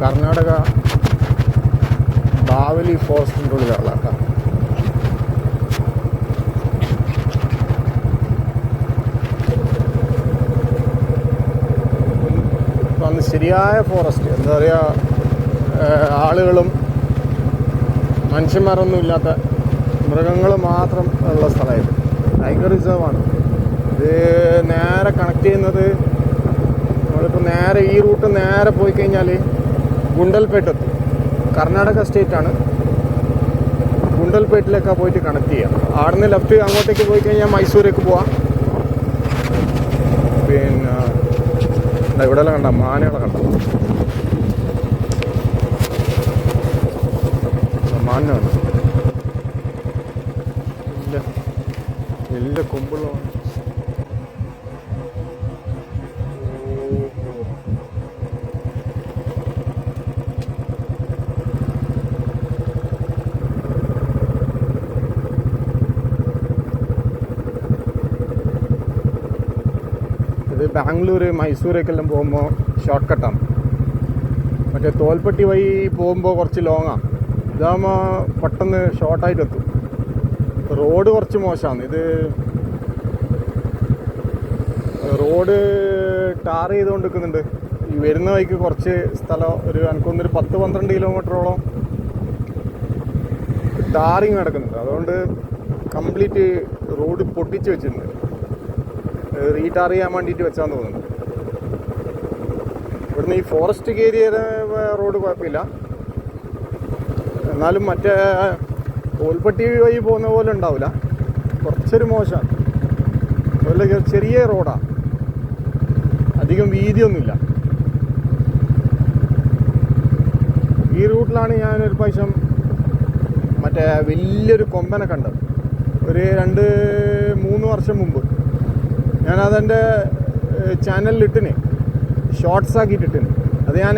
കർണാടക ബാവലി ഫോറസ്റ്റിന്റെ ഉള്ളിലുള്ള കേട്ടോ അന്ന് ശരിയായ ഫോറസ്റ്റ് എന്താ പറയുക ആളുകളും മനുഷ്യന്മാരൊന്നും ഇല്ലാത്ത മൃഗങ്ങൾ മാത്രം ഉള്ള സ്ഥലമായത്. ടൈഗർ റിസർവാണ് ഇത് നേരെ കണക്ട് ചെയ്യുന്നത് നമ്മളിപ്പോൾ നേരെ ഈ റൂട്ട് നേരെ പോയി കഴിഞ്ഞാൽ ഗുണ്ടൽപേട്ട് എത്തും കർണാടക സ്റ്റേറ്റാണ്. ആണ് ഗുണ്ടൽപേട്ടിലേക്കാണ് പോയിട്ട് കണക്ട് ചെയ്യാം. അവിടുന്ന് ലെഫ്റ്റ് അങ്ങോട്ടേക്ക് പോയി കഴിഞ്ഞാൽ മൈസൂരേക്ക് പോവാം. പിന്നെ ഇവിടെല്ലാം കണ്ട മാനകളെ കണ്ട. മാന ഇല്ല കൊമ്പുള്ള മാൻ. മൈസൂരൊക്കെ എല്ലാം പോകുമ്പോൾ ഷോർട്ട് കട്ടാണ് മറ്റേ തോൽപ്പെട്ടി വഴി പോകുമ്പോൾ കുറച്ച് ലോങ്ങാണ് ഇതാകുമ്പോൾ പെട്ടെന്ന് ഷോർട്ടായിട്ട് എത്തും. റോഡ് കുറച്ച് മോശമാണ് ഇത് റോഡ് ടാർ ചെയ്തുകൊണ്ട് നിൽക്കുന്നുണ്ട്. ഈ വരുന്ന വഴിക്ക് കുറച്ച് സ്ഥലം ഒരു എനിക്കൊന്നൊരു പത്ത് പന്ത്രണ്ട് കിലോമീറ്ററോളം ടാറിങ് നടക്കുന്നുണ്ട്. അതുകൊണ്ട് കംപ്ലീറ്റ് റോഡ് പൊട്ടിച്ച് വെച്ചിട്ടുണ്ട്. റീടാർ ചെയ്യാൻ വേണ്ടിയിട്ട് വെച്ചാന്ന് തോന്നുന്നു. ഇവിടുന്ന് ഈ ഫോറസ്റ്റ് ഏരിയ റോഡ് കുഴപ്പമില്ല. എന്നാലും മറ്റേ തോൽപ്പട്ടി വഴി പോകുന്ന പോലെ ഉണ്ടാവില്ല. കുറച്ചൊരു മോശമാണ് അതുപോലെ ചെറിയ റോഡാണ് അധികം വീതിയൊന്നുമില്ല. ഈ റൂട്ടിലാണ് ഞാൻ ഒരു പ്രാവശ്യം മറ്റേ വലിയൊരു കൊമ്പനെ കണ്ടത്. ഒരു രണ്ട് മൂന്ന് വർഷം മുമ്പ്. ഞാനതെന്റെ ചാനലിൽ ഇട്ടിന് ഷോർട്സ് ആക്കിയിട്ടിട്ടിന്. അത് ഞാൻ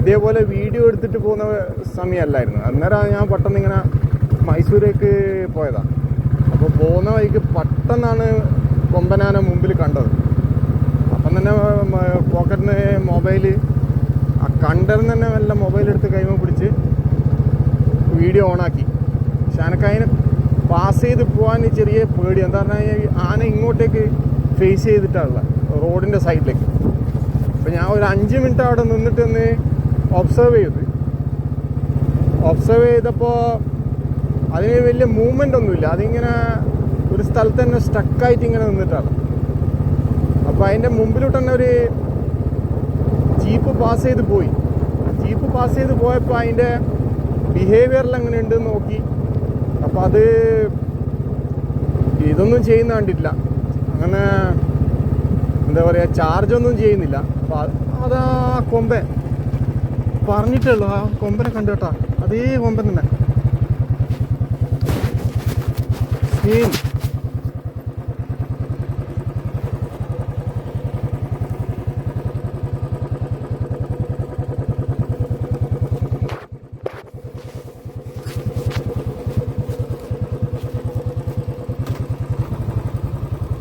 ഇതേപോലെ വീഡിയോ എടുത്തിട്ട് പോകുന്ന സമയമല്ലായിരുന്നു അന്നേരം ഞാൻ പെട്ടെന്ന് ഇങ്ങനെ മൈസൂരേക്ക് പോയതാണ് അപ്പോൾ പോകുന്ന വഴിക്ക് പെട്ടെന്നാണ് കൊമ്പനാന മുമ്പിൽ കണ്ടത്. അപ്പം തന്നെ പോക്കറ്റിന് മൊബൈൽ ആ കണ്ടറിന് തന്നെ വല്ല മൊബൈൽ എടുത്ത് കൈമ പിടിച്ച് വീഡിയോ ഓണാക്കി. പക്ഷെ എനക്കതിനെ പാസ് ചെയ്ത് പോകാൻ ചെറിയ പേടി. എന്താ പറഞ്ഞു കഴിഞ്ഞാൽ ആന ഇങ്ങോട്ടേക്ക് ഫേസ് ചെയ്തിട്ടാണുള്ള റോഡിന്റെ സൈഡിലേക്ക് അപ്പോൾ ഞാൻ ഒരു അഞ്ച് മിനിറ്റ് അവിടെ നിന്നിട്ട് ഒന്ന് ഒബ്സർവ് ചെയ്ത്. ഒബ്സർവ് ചെയ്തപ്പോൾ അതിന് വലിയ മൂവ്മെന്റ് ഒന്നുമില്ല. അതിങ്ങനെ ഒരു സ്ഥലത്ത് തന്നെ സ്റ്റക്കായിട്ട് ഇങ്ങനെ നിന്നിട്ടാണ്. അപ്പോൾ അതിന്റെ മുമ്പിലോട്ട് തന്നെ ഒരു ജീപ്പ് പാസ് ചെയ്ത് പോയി. ജീപ്പ് പാസ് ചെയ്ത് പോയപ്പോൾ അതിന്റെ ബിഹേവിയറിൽ അങ്ങനെ ഉണ്ട് നോക്കി. അപ്പോൾ അത് ഇതൊന്നും ചെയ്യുന്ന കണ്ടിട്ടില്ല. അങ്ങനെ എന്താ പറയുക ചാർജ് ഒന്നും ചെയ്യുന്നില്ല. അപ്പോൾ അതാ കൊമ്പൻ. പറഞ്ഞിട്ടുള്ളൂ ആ കൊമ്പനെ കണ്ടു കേട്ടാ. അതേ കൊമ്പൻ തന്നെ. സെയിം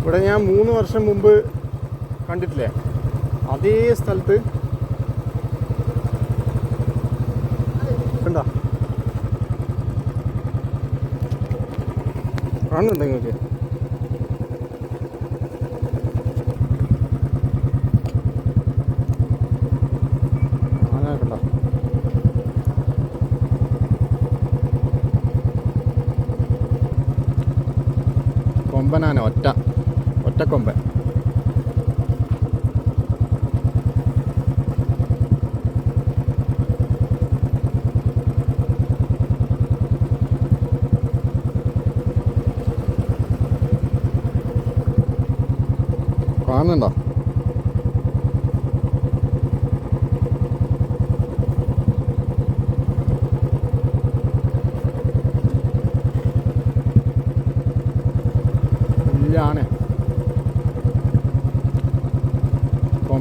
ഇവിടെ ഞാൻ മൂന്ന് വർഷം മുമ്പ് കണ്ടിട്ടില്ലേ? അതേ സ്ഥലത്ത്. കണ്ടോ? കാണുന്നുണ്ടോ നിങ്ങൾക്ക്? കൊമ്പനാന ഒറ്റ. ഒറ്റ കൊമ്പൻ. കാണുന്നുണ്ടോ?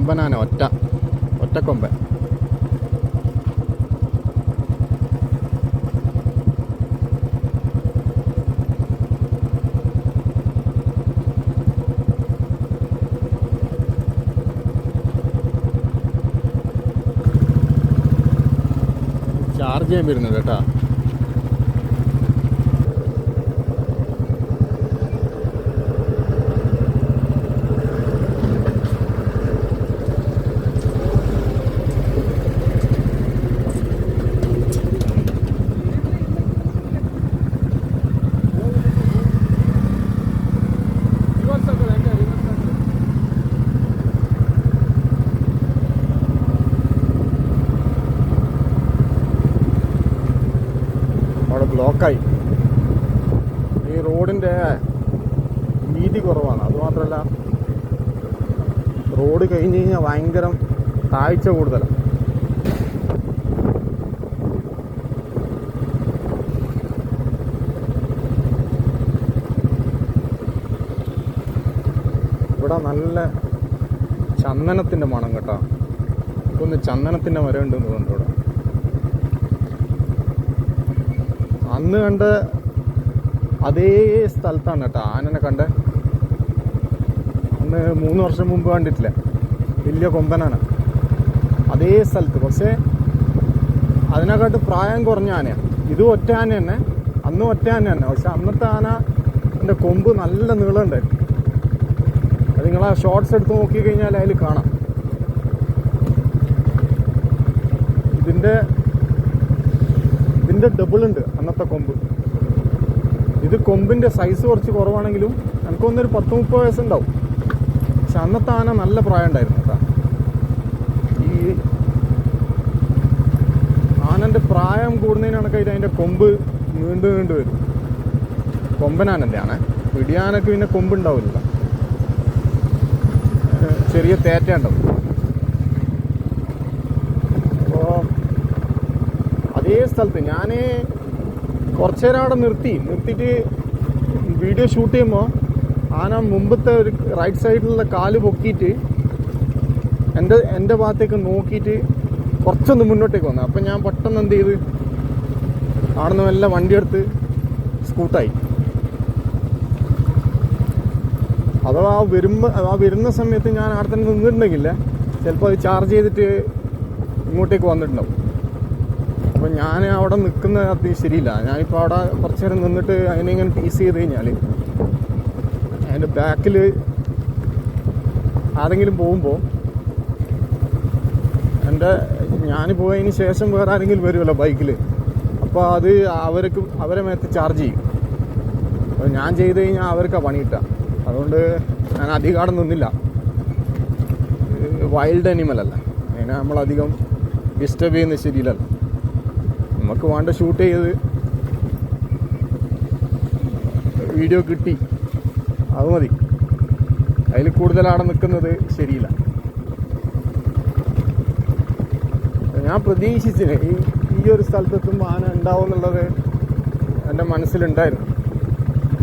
കൊമ്പനാന ഒറ്റ. ഒറ്റക്കൊമ്പൻ ചാർജ് ചെയ്യാൻ വരുന്നത് കേട്ടോ. റോഡിന്റെ വീതി കുറവാണ്. അതുമാത്രമല്ല റോഡ് കഴിഞ്ഞ് കഴിഞ്ഞാൽ ഭയങ്കര താഴ്ച കൂടുതലാണ് ഇവിടെ നല്ല ചന്ദനത്തിന്റെ മണം കേട്ടോ. ഒന്ന് ചന്ദനത്തിന്റെ മരം ഉണ്ടെന്ന് തോന്നുന്നു ഇവിടെ. അന്ന് കണ്ട അതേ സ്ഥലത്താണ് കേട്ടോ. ആനനെ കണ്ട അന്ന് മൂന്ന് വർഷം മുമ്പ് കണ്ടിട്ടില്ല. വലിയ കൊമ്പനാണ്. അതേ സ്ഥലത്ത്. പക്ഷേ അതിനെക്കാട്ട് പ്രായം കുറഞ്ഞ ആനയാണ് ഇതും ഒറ്റ ആന തന്നെ അന്നും ഒറ്റ ആന തന്നെ പക്ഷെ അന്നത്തെ ആന എന്റെ കൊമ്പ് നല്ല നീളമുണ്ട്. അത് നിങ്ങൾ ആ ഷോർട്സ് എടുത്ത് നോക്കി കഴിഞ്ഞാൽ അതിൽ കാണാം. ഇതിന്റെ ഇതിന്റെ ഡബിൾ ഉണ്ട് അന്നത്തെ കൊമ്പ്. ഇത് കൊമ്പിന്റെ സൈസ് കുറച്ച് കുറവാണെങ്കിലും എനിക്കൊന്നൊരു പത്ത് മുപ്പത് വയസ്സുണ്ടാവും. പക്ഷെ അന്നത്തെ ആന നല്ല പ്രായം ഉണ്ടായിരുന്നു ഈ ആനന്റെ പ്രായം കൂടുന്നതിനാണൊക്കെ ഇത് അതിന്റെ കൊമ്പ് നീണ്ടു നീണ്ടു വരും. കൊമ്പനാനന്റെ ആണ്. പിടിയാനക്ക് പിന്നെ കൊമ്പുണ്ടാവില്ല ചെറിയ തേറ്റ ഉണ്ടാവും. അപ്പോൾ അതേ സ്ഥലത്ത് ഞാൻ കുറച്ചു നേരം അവിടെ നിർത്തി. നിർത്തിയിട്ട് വീഡിയോ ഷൂട്ട് ചെയ്യുമ്പോൾ ആന മുമ്പത്തെ ഒരു റൈറ്റ് സൈഡിലുള്ള കാൽ പൊക്കിയിട്ട് എന്റെ എന്റെ ഭാഗത്തേക്ക് നോക്കിയിട്ട് കുറച്ചൊന്ന് മുന്നോട്ടേക്ക് വന്നു. അപ്പം ഞാൻ പെട്ടെന്ന് എന്ത് ചെയ്ത്? അവിടെ നിന്ന് വല്ല വണ്ടിയെടുത്ത് സ്കൂട്ടായി അഥവാ ആ വരുമ്പോൾ ആ വരുന്ന സമയത്ത് ഞാൻ അവിടെ തന്നെ നിന്നിട്ടുണ്ടെങ്കിൽ ചിലപ്പോൾ അത് ചാർജ് ചെയ്തിട്ട് ഇങ്ങോട്ടേക്ക് വന്നിട്ടുണ്ടാവും. അപ്പം ഞാൻ അവിടെ നിൽക്കുന്ന അത് ശരിയില്ല. ഞാനിപ്പോൾ അവിടെ കുറച്ച് നേരം നിന്നിട്ട് അതിനെ ഇങ്ങനെ പീസ് ചെയ്ത് കഴിഞ്ഞാൽ അതിന്റെ ബാക്കിൽ ആരെങ്കിലും പോകുമ്പോൾ എന്റെ ഞാൻ പോയതിന് ശേഷം വേറെ ആരെങ്കിലും വരുമല്ലോ ബൈക്കിൽ അപ്പോൾ അത് അവർക്ക് അവരെ മേത്ത് ചാർജ് ചെയ്യും. അപ്പോൾ ഞാൻ ചെയ്ത് കഴിഞ്ഞാൽ അവർക്കാണ് പണി കിട്ടുക. അതുകൊണ്ട് ഞാൻ അധികം നിന്നില്ല. വൈൽഡ് അനിമൽ അല്ല. അതിനെ നമ്മളധികം ഡിസ്റ്റർബ് ചെയ്യുന്നത് ശരിയല്ലല്ലോ നമുക്ക് വേണ്ട ഷൂട്ട് ചെയ്ത് വീഡിയോ കിട്ടി. അത് മതി. അതിൽ കൂടുതലാണ് നിൽക്കുന്നത് ശരിയില്ല. ഞാൻ പ്രതീക്ഷിച്ചിന് ഈ ഈ ഒരു സ്ഥലത്തെത്തുമ്പോൾ ആന ഉണ്ടാവും എന്നുള്ളത് എന്റെ മനസ്സിലുണ്ടായിരുന്നു.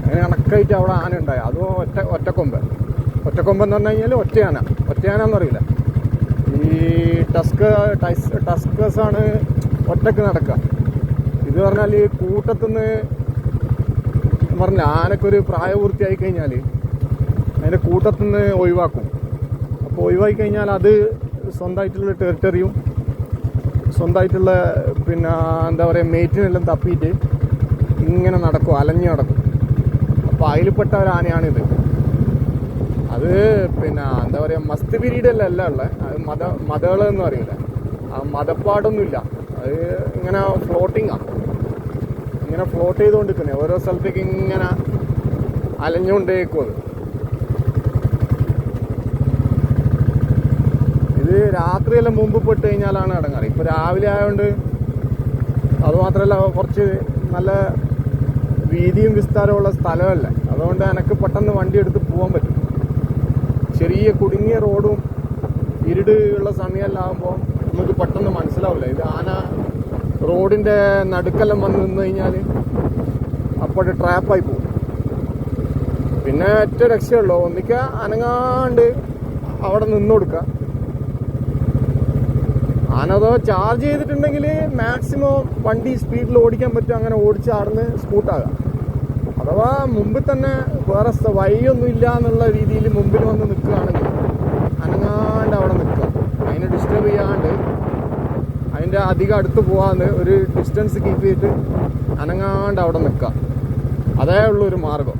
അങ്ങനെ കണക്കായിട്ട് അവിടെ ആന ഉണ്ടായി. അതും ഒറ്റ ഒറ്റക്കൊമ്പ് ഒറ്റക്കൊമ്പെന്ന് പറഞ്ഞു കഴിഞ്ഞാൽ ഒറ്റയാന ഒറ്റയാനെന്ന് അറിയില്ല. ഈ ടസ്ക് ടൈസ് ടസ്കേഴ്സാണ് ഒറ്റയ്ക്ക് നടക്കുക. ഇത് പറഞ്ഞാൽ ഈ കൂട്ടത്തുനിന്ന് പറഞ്ഞ ആനക്കൊരു പ്രായപൂർത്തിയായി കഴിഞ്ഞാൽ അതിന്റെ കൂട്ടത്തുനിന്ന് ഒഴിവാക്കും. അപ്പോൾ ഒഴിവാക്കി കഴിഞ്ഞാൽ അത് സ്വന്തമായിട്ടുള്ള ടെറിട്ടറിയും സ്വന്തമായിട്ടുള്ള പിന്നെ എന്താ പറയുക മേറ്റിനെല്ലാം തപ്പിയിട്ട് ഇങ്ങനെ നടക്കും അലഞ്ഞു നടക്കും. അപ്പോൾ അതിൽപ്പെട്ട ഒരു ആനയാണിത്. അത് പിന്നെ എന്താ പറയുക മസ്ത് പിരീഡല്ല അല്ല ഉള്ളത് അത് മത മതകളെന്ന് പറയില്ല ആ മതപ്പാടൊന്നുമില്ല. അത് ഇങ്ങനെ ഫ്ലോട്ടിങ്ങാണ് ഇങ്ങനെ ഫ്ലോട്ട് ചെയ്തുകൊണ്ടിരിക്കുന്നത് ഓരോ സ്ഥലത്തേക്ക് ഇങ്ങനെ അലഞ്ഞുകൊണ്ടേക്കും ഇത് രാത്രിയെല്ലാം മുമ്പ് പെട്ട് കഴിഞ്ഞാലാണ് അടങ്ങാറ് ഇപ്പോൾ രാവിലെ ആയതുകൊണ്ട് അതുമാത്രമല്ല കുറച്ച് നല്ല വീതിയും വിസ്താരമുള്ള സ്ഥലമല്ല. അതുകൊണ്ട് എനിക്ക് പെട്ടെന്ന് വണ്ടി എടുത്ത് പോകാൻ പറ്റും. ചെറിയ കുടുങ്ങിയ റോഡും ഇരുട് ഉള്ള സമയമെല്ലാം ആകുമ്പോൾ നമുക്ക് പെട്ടെന്ന് മനസ്സിലാവില്ല. ഇത് ആന റോഡിന്റെ നടുക്കെല്ലാം വന്ന് നിന്ന് കഴിഞ്ഞാൽ അപ്പോഴെ ട്രാപ്പായി പോകും. പിന്നെ ഏറ്റവും രക്ഷയുള്ളൂ. ഒന്നിക്ക അനങ്ങാണ്ട് അവിടെ നിന്ന് കൊടുക്കുക ആനതോ ചാർജ് ചെയ്തിട്ടുണ്ടെങ്കിൽ മാക്സിമം വണ്ടി സ്പീഡിൽ ഓടിക്കാൻ പറ്റും. അങ്ങനെ ഓടിച്ച് ആടുന്ന് സ്കൂട്ടാകാം അഥവാ മുമ്പിൽ തന്നെ വേറെ വഴിയൊന്നും ഇല്ല എന്നുള്ള രീതിയിൽ മുമ്പിൽ വന്ന് നിൽക്കുകയാണെങ്കിൽ അനങ്ങാണ്ട് അവിടെ നിൽക്കുക അതിനെ ഡിസ്റ്റർബ് ചെയ്യാണ്ട് അതിന്റെ അധികം അടുത്ത് പോകാന്ന് ഒരു ഡിസ്റ്റൻസ് കീപ്പ് ചെയ്തിട്ട് അനങ്ങാണ്ട് അവിടെ നിൽക്കുക. അതേ ഉള്ളൂ ഒരു മാർഗം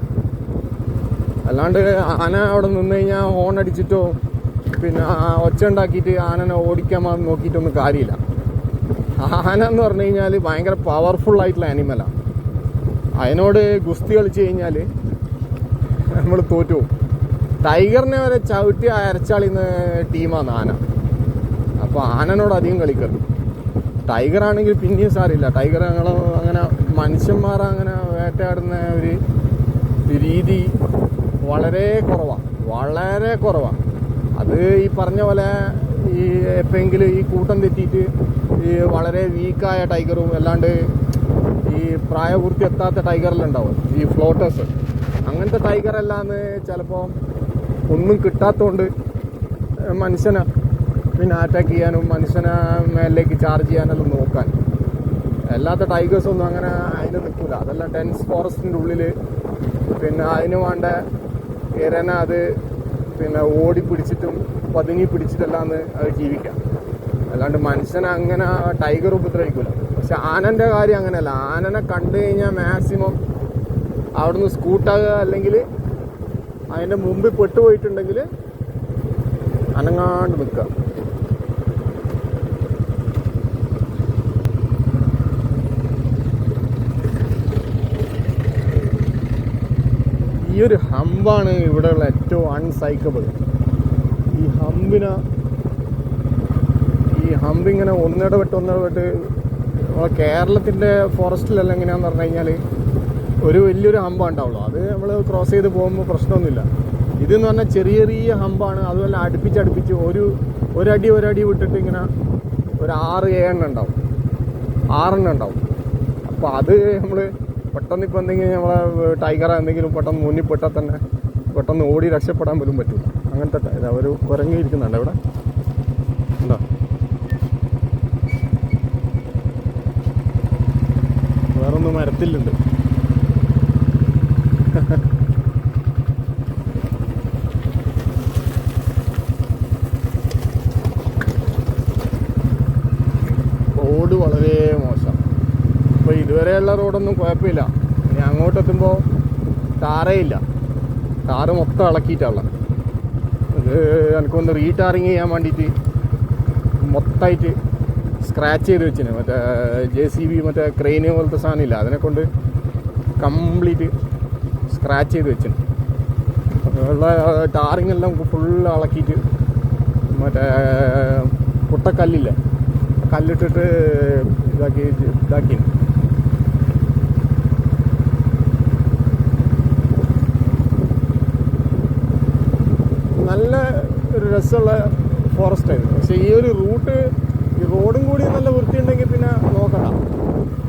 അല്ലാണ്ട് ആന അവിടെ നിന്ന് കഴിഞ്ഞാൽ ഹോൺ അടിച്ചിട്ടോ പിന്നെ ഒച്ച ഉണ്ടാക്കിയിട്ട് ആനനെ ഓടിക്കാൻ നോക്കിയിട്ടൊന്നും കാര്യമില്ല. ആന എന്ന് പറഞ്ഞു കഴിഞ്ഞാൽ ഭയങ്കര പവർഫുൾ ആയിട്ടുള്ള ആനിമലാണ് അതിനോട് ഗുസ്തി കളിച്ച് കഴിഞ്ഞാൽ നമ്മൾ തോറ്റു പോകും. ടൈഗറിനെ വരെ ചവിട്ടി അരച്ചാളിന്ന് ടീമാണ് ആന. അപ്പോൾ ആനനോട് അധികം കളിക്കരുത്. ടൈഗർ ആണെങ്കിൽ പിന്നെയും സാരില്ല ടൈഗർ ഞങ്ങൾ അങ്ങനെ മനുഷ്യന്മാർ അങ്ങനെ വേട്ടയാടുന്ന ഒരു രീതി വളരെ കുറവാണ് വളരെ കുറവാണ് അത് ഈ പറഞ്ഞ പോലെ ഈ എപ്പോഴെങ്കിലും ഈ കൂട്ടം തെറ്റിയിട്ട് ഈ വളരെ വീക്കായ ടൈഗറും അല്ലാണ്ട് ഈ പ്രായപൂർത്തി എത്താത്ത ടൈഗറിലുണ്ടാവും. ഈ ഫ്ലോട്ടേഴ്സ് അങ്ങനത്തെ ടൈഗർ അല്ലാന്ന് ചിലപ്പോൾ ഒന്നും കിട്ടാത്തതുകൊണ്ട് മനുഷ്യനെ പിന്നെ അറ്റാക്ക് ചെയ്യാനും മനുഷ്യനെ മേലിലേക്ക് ചാർജ് ചെയ്യാനെല്ലാം നോക്കാൻ. അല്ലാത്ത ടൈഗേഴ്സൊന്നും അങ്ങനെ അതിന് നിൽക്കില്ല അതെല്ലാം ഡെൻസ് ഫോറസ്റ്റിന്റെ ഉള്ളിൽ പിന്നെ അതിന് വേണ്ട ഇരന അത് പിന്നെ ഓടി പിടിച്ചിട്ടും പതുങ്ങി പിടിച്ചിട്ടെല്ലാന്ന് അത് ജീവിക്കാം. അല്ലാണ്ട് മനുഷ്യനെ അങ്ങനെ ടൈഗർ ഉപദ്രവിക്കില്ല പക്ഷെ ആനന്റെ കാര്യം അങ്ങനെയല്ല. ആനനെ കണ്ടു കഴിഞ്ഞാൽ മാക്സിമം അവിടുന്ന് സ്കൂട്ടാകുക അല്ലെങ്കിൽ അതിന്റെ മുമ്പിൽ പെട്ടുപോയിട്ടുണ്ടെങ്കിൽ അനങ്ങാണ്ട് നിൽക്കുക. ഈ ഒരു ഹമ്പാണ് ഇവിടെയുള്ള ഏറ്റവും അൺസൈക്കബിൾ ഈ ഹമ്പിന് ഈ ഹമ്പ് ഇങ്ങനെ ഒന്നിടപെട്ട് ഒന്നിടവിട്ട് നമ്മളെ കേരളത്തിന്റെ ഫോറസ്റ്റിലെല്ലാം എങ്ങനെയാന്ന് പറഞ്ഞു കഴിഞ്ഞാൽ ഒരു വലിയൊരു ഹമ്പാണ് ഉണ്ടാവുള്ളൂ. അത് നമ്മൾ ക്രോസ് ചെയ്ത് പോകുമ്പോൾ പ്രശ്നമൊന്നുമില്ല. ഇതെന്ന് പറഞ്ഞാൽ ചെറിയ ചെറിയ ഹമ്പാണ്. അതുപോലെ അടുപ്പിച്ചടുപ്പിച്ച് അടുപ്പിച്ച് ഒരു ഒരടി ഒരടി വിട്ടിട്ട് ഇങ്ങനെ ഒരു ആറ് ഏഴെണ്ണം ഉണ്ടാവും. ആറെണ്ണം ഉണ്ടാവും. അപ്പോൾ അത് നമ്മൾ പെട്ടെന്ന് ഇപ്പോൾ എന്തെങ്കിലും നമ്മളെ ടൈഗർ എന്തെങ്കിലും പെട്ടെന്ന് മുന്നിൽ പെട്ടാൽ തന്നെ പെട്ടെന്ന് ഓടി രക്ഷപ്പെടാൻ പോലും പറ്റില്ല അങ്ങനത്തെ ഇതാ ഒരു കുരങ്ങി ഇരിക്കുന്നുണ്ട് ഇവിടെ ഉണ്ടോ? വേറൊന്ന് മരത്തിലുണ്ട് റോഡ് വളരെ മോശം. ഇപ്പോൾ ഇതുവരെയുള്ള റോഡൊന്നും കുഴപ്പമില്ല. ഇനി അങ്ങോട്ട് എത്തുമ്പോൾ ടാറേ മൊത്തം ഇളക്കിയിട്ടുള്ള ഇത് എനിക്കൊന്ന് റീടാറിങ് ചെയ്യാൻ വേണ്ടിയിട്ട് മൊത്തമായിട്ട് സ്ക്രാച്ച് ചെയ്ത് വെച്ചിന്. മറ്റേ ജെ സി ബി മറ്റേ ക്രെയിന് പോലത്തെ സാധനമില്ല അതിനെ കൊണ്ട് കംപ്ലീറ്റ് സ്ക്രാച്ച് ചെയ്ത് വെച്ചിന്. ഉള്ള ടാറിങ് എല്ലാം ഫുൾ ഇളക്കിയിട്ട് മറ്റേ പുട്ടക്കല്ലില്ലേ കല്ലിട്ടിട്ട് ഇതാക്കി ഇതാക്കി നല്ല ഒരു രസമുള്ള ഫോറസ്റ്റ് ആയിരുന്നു. പക്ഷേ ഈ ഒരു റൂട്ട് ഈ റോഡും കൂടി നല്ല വൃത്തിയുണ്ടെങ്കിൽ പിന്നെ നോക്കണ്ട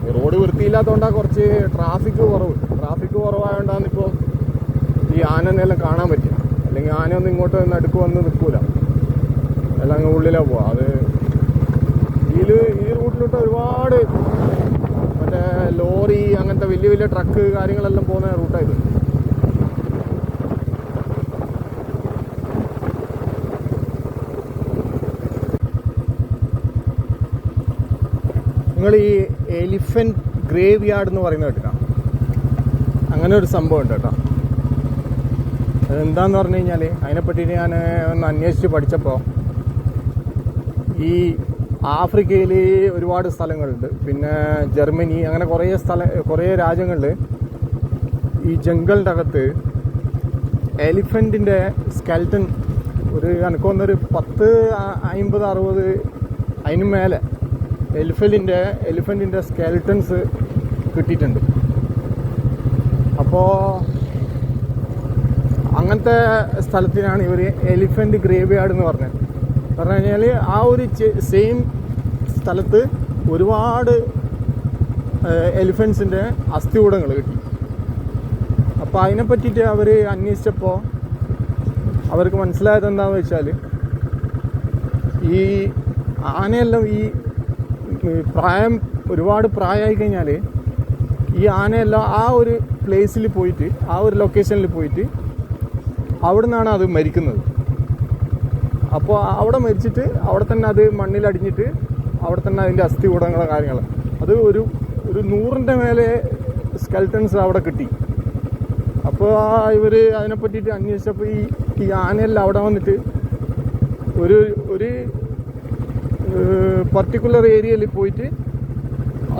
ഈ റോഡ് വൃത്തിയില്ലാത്തതുകൊണ്ടാണ് കുറച്ച് ട്രാഫിക് കുറവ്. ട്രാഫിക് കുറവായതുകൊണ്ടാണ് ഇപ്പോൾ ഈ ആനനെല്ലാം കാണാൻ പറ്റില്ല. അല്ലെങ്കിൽ ആനയൊന്നും ഇങ്ങോട്ട് നടുക്ക് വന്ന് നിൽക്കൂല. എല്ലാം അങ്ങ് ഉള്ളിലാണ് പോവാ. അത് ഇതിൽ ഈ റൂട്ടിലോട്ട് ഒരുപാട് മറ്റേ ലോറി അങ്ങനത്തെ വലിയ വലിയ ട്രക്ക് കാര്യങ്ങളെല്ലാം പോകുന്ന റൂട്ടായത് നിങ്ങൾ ഈ എലിഫന്റ് ഗ്രേവ് യാർഡ് എന്ന് പറയുന്നത് കേട്ടോ. അങ്ങനെ ഒരു സംഭവം ഉണ്ട് കേട്ടോ. അതെന്താന്ന് പറഞ്ഞു കഴിഞ്ഞാൽ അതിനെപ്പറ്റിയിട്ട് ഞാൻ ഒന്ന് അന്വേഷിച്ച് പഠിച്ചപ്പോൾ ഈ ആഫ്രിക്കയിൽ ഒരുപാട് സ്ഥലങ്ങളുണ്ട്. പിന്നെ ജർമ്മനി അങ്ങനെ കുറേ സ്ഥല കുറേ രാജ്യങ്ങളിൽ ഈ ജംഗലിന്റെ അകത്ത് എലിഫന്റിന്റെ സ്കെൽറ്റൻ ഒരു എനിക്ക് തോന്നുന്നൊരു പത്ത് അമ്പത് അറുപത് അതിന് മേലെ എലിഫന്റിന്റെ എലിഫന്റിന്റെ സ്കെൽട്ടൻസ് കിട്ടിയിട്ടുണ്ട്. അപ്പോൾ അങ്ങനത്തെ സ്ഥലത്തിനാണ് ഇവർ എലിഫന്റ് ഗ്രേവ് യാർഡ് എന്ന് പറഞ്ഞത്. പറഞ്ഞു കഴിഞ്ഞാൽ ആ ഒരു സെയിം സ്ഥലത്ത് ഒരുപാട് എലിഫൻസിന്റെ അസ്ഥികൂടങ്ങൾ കിട്ടി. അപ്പോൾ അതിനെ പറ്റിയിട്ട് അവർ അന്വേഷിച്ചപ്പോൾ അവർക്ക് മനസ്സിലായത് എന്താണെന്ന് വെച്ചാൽ ഈ ആനയെല്ലാം ഈ ഈ പ്രായം ഒരുപാട് പ്രായമായി കഴിഞ്ഞാൽ ഈ ആനയെല്ലാം ആ ഒരു പ്ലേസിൽ പോയിട്ട് ആ ഒരു ലൊക്കേഷനിൽ പോയിട്ട് അവിടെ നിന്നാണ് അത് മരിക്കുന്നത്. അപ്പോൾ അവിടെ മരിച്ചിട്ട് അവിടെ തന്നെ അത് മണ്ണിലടിഞ്ഞിട്ട് അവിടെ തന്നെ അതിന്റെ അസ്ഥി കൂടങ്ങളും കാര്യങ്ങൾ അത് ഒരു ഒരു നൂറിന്റെ മേലെ സ്കെൽട്ടൻസ് അവിടെ കിട്ടി. അപ്പോൾ ഇവർ അതിനെ പറ്റിയിട്ട് അന്വേഷിച്ചപ്പോൾ ഈ ഈ ആനയെല്ലാം അവിടെ വന്നിട്ട് ഒരു ഒരു പർട്ടിക്കുലർ ഏരിയയിൽ പോയിട്ട്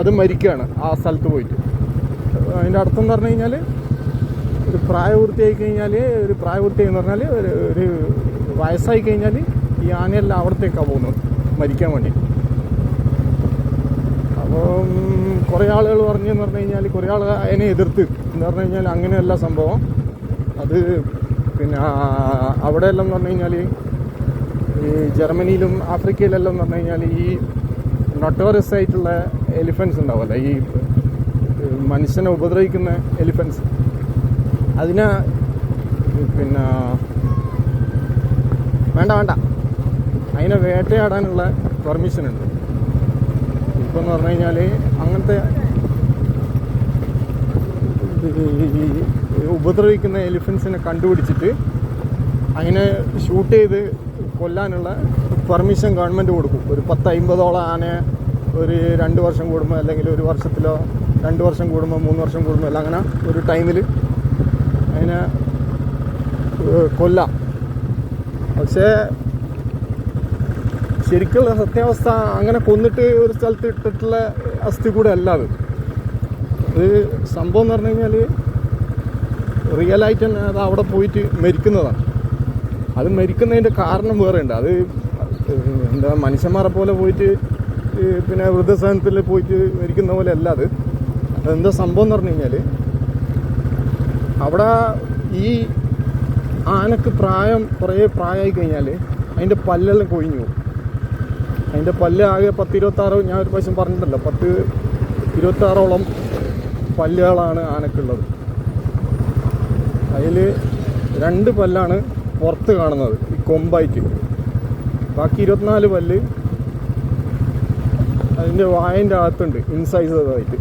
അത് മരിക്കുകയാണ് ആ സ്ഥലത്ത് പോയിട്ട്. അതിന്റെ അർത്ഥം എന്ന് പറഞ്ഞു കഴിഞ്ഞാൽ ഒരു പ്രായപൂർത്തിയായി കഴിഞ്ഞാൽ ഒരു പ്രായപൂർത്തിയായി എന്ന് പറഞ്ഞാൽ ഒരു ഒരു വയസ്സായി കഴിഞ്ഞാൽ ഈ ആനയെല്ലാം അവിടത്തേക്കാണ് പോകുന്നത് മരിക്കാൻ വേണ്ടി അപ്പം കുറേ ആളുകൾ പറഞ്ഞെന്ന് പറഞ്ഞു കഴിഞ്ഞാൽ കുറേ ആൾ അതിനെ എതിർത്ത്. എന്ന് പറഞ്ഞു കഴിഞ്ഞാൽ അങ്ങനെയല്ല സംഭവം. അത് പിന്നെ അവിടെയെല്ലാം എന്ന് പറഞ്ഞു കഴിഞ്ഞാൽ ഈ ജർമ്മനിയിലും ആഫ്രിക്കയിലെല്ലാം എന്ന് പറഞ്ഞു കഴിഞ്ഞാൽ ഈ നൊട്ടോറിയസ് ആയിട്ടുള്ള എലിഫൻസ് ഉണ്ടാവുമല്ലോ. ഈ മനുഷ്യനെ ഉപദ്രവിക്കുന്ന എലിഫൻസ് അതിനെ പിന്നെ വേണ്ട വേണ്ട. അതിനെ വേട്ടയാടാനുള്ള പെർമിഷൻ ഉണ്ട്. ഇപ്പം എന്ന് പറഞ്ഞു കഴിഞ്ഞാൽ അങ്ങനത്തെ ഉപദ്രവിക്കുന്ന എലിഫൻസിനെ കണ്ടുപിടിച്ചിട്ട് അതിനെ ഷൂട്ട് ചെയ്ത് കൊല്ലാനുള്ള പെർമിഷൻ ഗവൺമെന്റ് കൊടുക്കും. ഒരു പത്ത് അമ്പതോളം ആനയെ ഒരു രണ്ട് വർഷം കൂടുമ്പോൾ അല്ലെങ്കിൽ ഒരു വർഷത്തിലോ രണ്ട് വർഷം കൂടുമ്പോൾ മൂന്ന് വർഷം കൂടുമ്പോൾ എല്ലാം അങ്ങനെ ഒരു ടൈമിൽ അതിനെ കൊല്ലാം. പക്ഷേ ശരിക്കുള്ള സത്യാവസ്ഥ അങ്ങനെ കൊന്നിട്ട് ഒരു സ്ഥലത്ത് ഇട്ടിട്ടുള്ള അസ്ഥി കൂടെ അല്ല അത്. സംഭവം എന്ന് പറഞ്ഞു കഴിഞ്ഞാൽ റിയലായിട്ട് തന്നെ അത് അവിടെ പോയിട്ട് മരിക്കുന്നതാണ്. അത് മരിക്കുന്നതിന്റെ കാരണം വേറെ ഉണ്ട്. അത് എന്താ മനുഷ്യന്മാരെ പോലെ പോയിട്ട് പിന്നെ വൃദ്ധസദനത്തിൽ പോയിട്ട് മരിക്കുന്ന പോലെ അല്ല അത്. അതെന്താ സംഭവം എന്ന് പറഞ്ഞു കഴിഞ്ഞാൽ അവിടെ ഈ ആനക്ക് പ്രായം കുറേ പ്രായമായി കഴിഞ്ഞാൽ അതിന്റെ പല്ലെല്ലാം കൊഴിഞ്ഞു പോകും. അതിന്റെ പല്ല് ആകെ പത്ത് ഇരുപത്താറ് ഞാൻ ഒരു പ്രാവശ്യം പറഞ്ഞിട്ടുണ്ടല്ലോ പത്ത് ഇരുപത്താറോളം പല്ലുകളാണ് ആനക്കുള്ളത്. അതിൽ രണ്ട് പല്ലാണ് പുറത്ത് കാണുന്നത് ഈ കൊമ്പായിട്ട്. ബാക്കി ഇരുപത്തിനാല് പല്ല് അതിന്റെ വായന്റെ അകത്തുണ്ട് ഇൻസൈസതായിട്ട്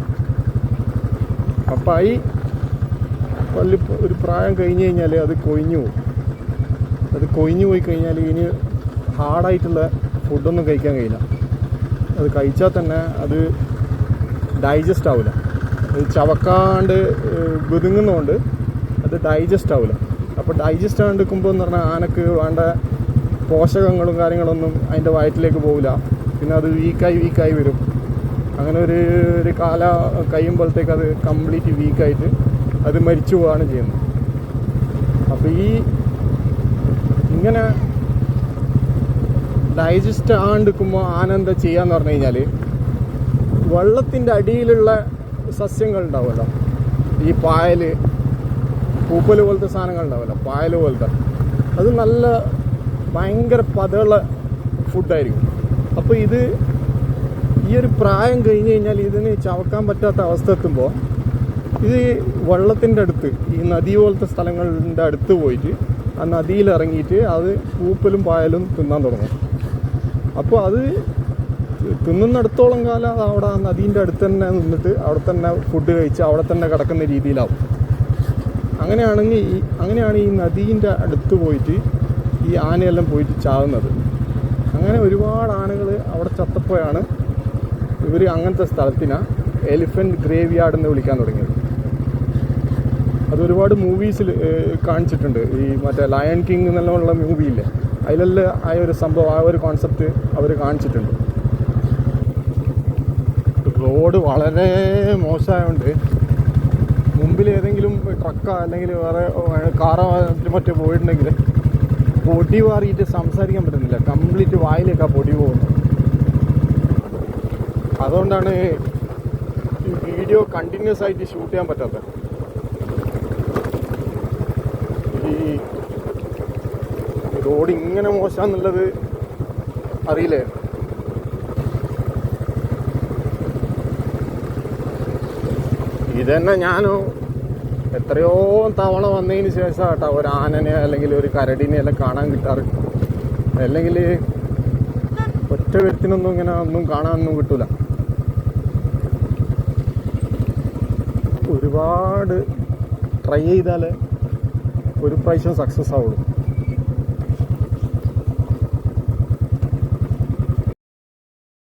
അപ്പം ഈ പല്ല് ഒരു പ്രായം കഴിഞ്ഞ് കഴിഞ്ഞാൽ അത് കൊഴിഞ്ഞു പോകും. അത് കൊഴിഞ്ഞു പോയി കഴിഞ്ഞാൽ ഇനി ഹാർഡായിട്ടുള്ള ഫുഡൊന്നും കഴിക്കാൻ കഴിയില്ല. അത് കഴിച്ചാൽ തന്നെ അത് ഡൈജസ്റ്റ് ആവില്ല. അത് ചവക്കാണ്ട് വിതുങ്ങുന്നതുകൊണ്ട് അത് ഡൈജസ്റ്റ് ആവില്ല. അപ്പോൾ ഡൈജസ്റ്റ് ആകാണ്ട് എടുക്കുമ്പോൾ എന്ന് പറഞ്ഞാൽ ആനക്ക് വേണ്ട പോഷകങ്ങളും കാര്യങ്ങളൊന്നും അതിന്റെ വയറ്റിലേക്ക് പോകില്ല പിന്നെ അത് വീക്കായി വീക്കായി വരും. അങ്ങനെ ഒരു ഒരു കാല കഴിയുമ്പോഴത്തേക്ക് അത് കംപ്ലീറ്റ് വീക്കായിട്ട് അത് മരിച്ചു പോവാണ് ചെയ്യുന്നത്. അപ്പോൾ ഈ ഇങ്ങനെ ഡൈജസ്റ്റ് ആണ്ടെടുക്കുമ്പോൾ ആന എന്താ ചെയ്യാന്ന് പറഞ്ഞു കഴിഞ്ഞാൽ വെള്ളത്തിന്റെ അടിയിലുള്ള സസ്യങ്ങൾ ഉണ്ടാവുമല്ലോ. ഈ പായൽ പൂപ്പൽ പോലത്തെ സാധനങ്ങൾ ഉണ്ടാവില്ല പായൽ പോലത്തെ. അത് നല്ല ഭയങ്കര പതയുള്ള ഫുഡായിരിക്കും അപ്പോൾ ഇത് ഈ ഒരു പ്രായം കഴിഞ്ഞ് കഴിഞ്ഞാൽ ഇതിന് ചവക്കാൻ പറ്റാത്ത അവസ്ഥ എത്തുമ്പോൾ ഇത് വെള്ളത്തിന്റെ അടുത്ത് ഈ നദി പോലത്തെ സ്ഥലങ്ങളുടെ അടുത്ത് പോയിട്ട് ആ നദിയിൽ ഇറങ്ങിയിട്ട് അത് പൂപ്പലും പായലും തിന്നാൻ തുടങ്ങും. അപ്പോൾ അത് തിന്നുന്നിടത്തോളം കാലം അത് അവിടെ ആ നദീന്റെ അടുത്ത് തന്നെ നിന്നിട്ട് അവിടെ തന്നെ ഫുഡ് കഴിച്ച് അവിടെ തന്നെ കിടക്കുന്ന രീതിയിലാവും. അങ്ങനെയാണെങ്കിൽ ഈ അങ്ങനെയാണ് ഈ നദീന്റെ അടുത്ത് പോയിട്ട് ഈ ആനയെല്ലാം പോയിട്ട് ചാവുന്നത്. അങ്ങനെ ഒരുപാട് ആനകൾ അവിടെ ചത്തപ്പോഴാണ് ഇവർ അങ്ങനത്തെ സ്ഥലത്തിനാണ് എലിഫന്റ് ഗ്രേവ് യാർഡ് എന്ന് വിളിക്കാൻ തുടങ്ങിയത്. അത് ഒരുപാട് മൂവീസിൽ കാണിച്ചിട്ടുണ്ട്. ഈ മറ്റേ ലയൺ കിങ് എന്നുള്ള മൂവിയില്ലേ? അതിലെല്ലാം ആ ഒരു സംഭവം ആ ഒരു കോൺസെപ്റ്റ് അവർ കാണിച്ചിട്ടുണ്ട്. റോഡ് വളരെ മോശമായതുകൊണ്ട് മുമ്പിൽ ഏതെങ്കിലും ട്രക്കോ അല്ലെങ്കിൽ വേറെ കാറോ മറ്റോ പോയിട്ടുണ്ടെങ്കിൽ പൊടി മാറിയിട്ട് സംസാരിക്കാൻ പറ്റുന്നില്ല. കംപ്ലീറ്റ് വായിലേക്കാ പൊടി പോകുന്നത്. അതുകൊണ്ടാണ് ഈ വീഡിയോ കണ്ടിന്യൂസ് ആയിട്ട് ഷൂട്ട് ചെയ്യാൻ പറ്റാത്തത്. ഈ റോഡ് ഇങ്ങനെ മോശമാന്നുള്ളത് അറിയില്ലേ? ഇതന്നെ ഞാൻ എത്രയോ തവണ വന്നതിന് ശേഷം കേട്ടോ ഒരു ആനനെ അല്ലെങ്കിൽ ഒരു കരടിനെ എല്ലാം കാണാൻ കിട്ടാറ്. അല്ലെങ്കിൽ ഒറ്റ വ്യക്തിനൊന്നും ഇങ്ങനെ ഒന്നും കാണാനൊന്നും കിട്ടൂല. ഒരുപാട് ട്രൈ ചെയ്താലേ ഒരു പ്രാവശ്യം സക്സസ് ആവുള്ളൂ.